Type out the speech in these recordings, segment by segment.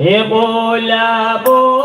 હે બોલા બોલા.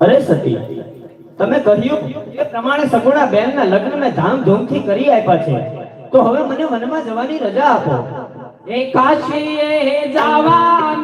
અરે સતી, તમે કહ્યું એ પ્રમાણે સગુણા બેન ના લગ્ન મેં ધામધૂમથી કરી આપ્યા છે. તો હવે મને વનમાં જવાની રજા આપો. એકાશીએ જવા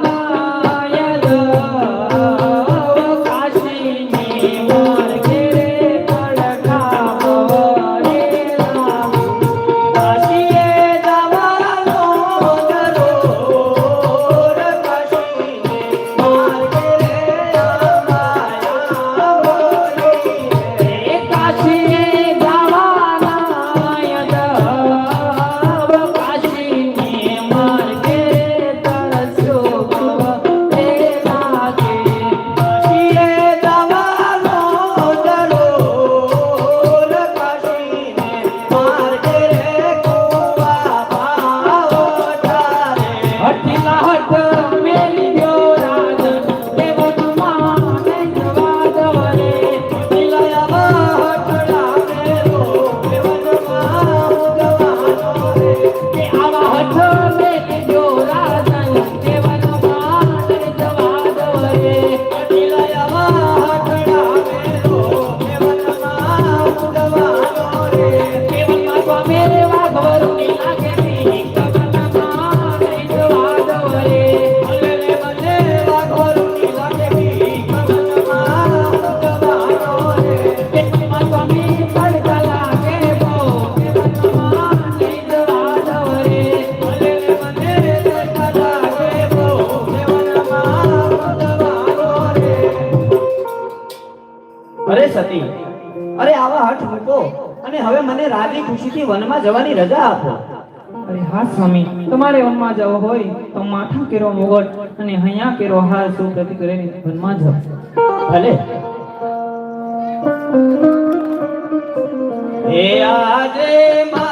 હતી. અરે આવા હઠ મૂકો અને હવે મને રાજી ખુશીથી વનમાં જવાની રજા આપો. અરે હા સ્વામી તમારે વનમાં જવો હોય તો માથા કેરો મોગટ અને હૈયા કેરો હાર સુ પ્રતિ કરીને વનમાં જાઓ. ભલે. એ આજે મા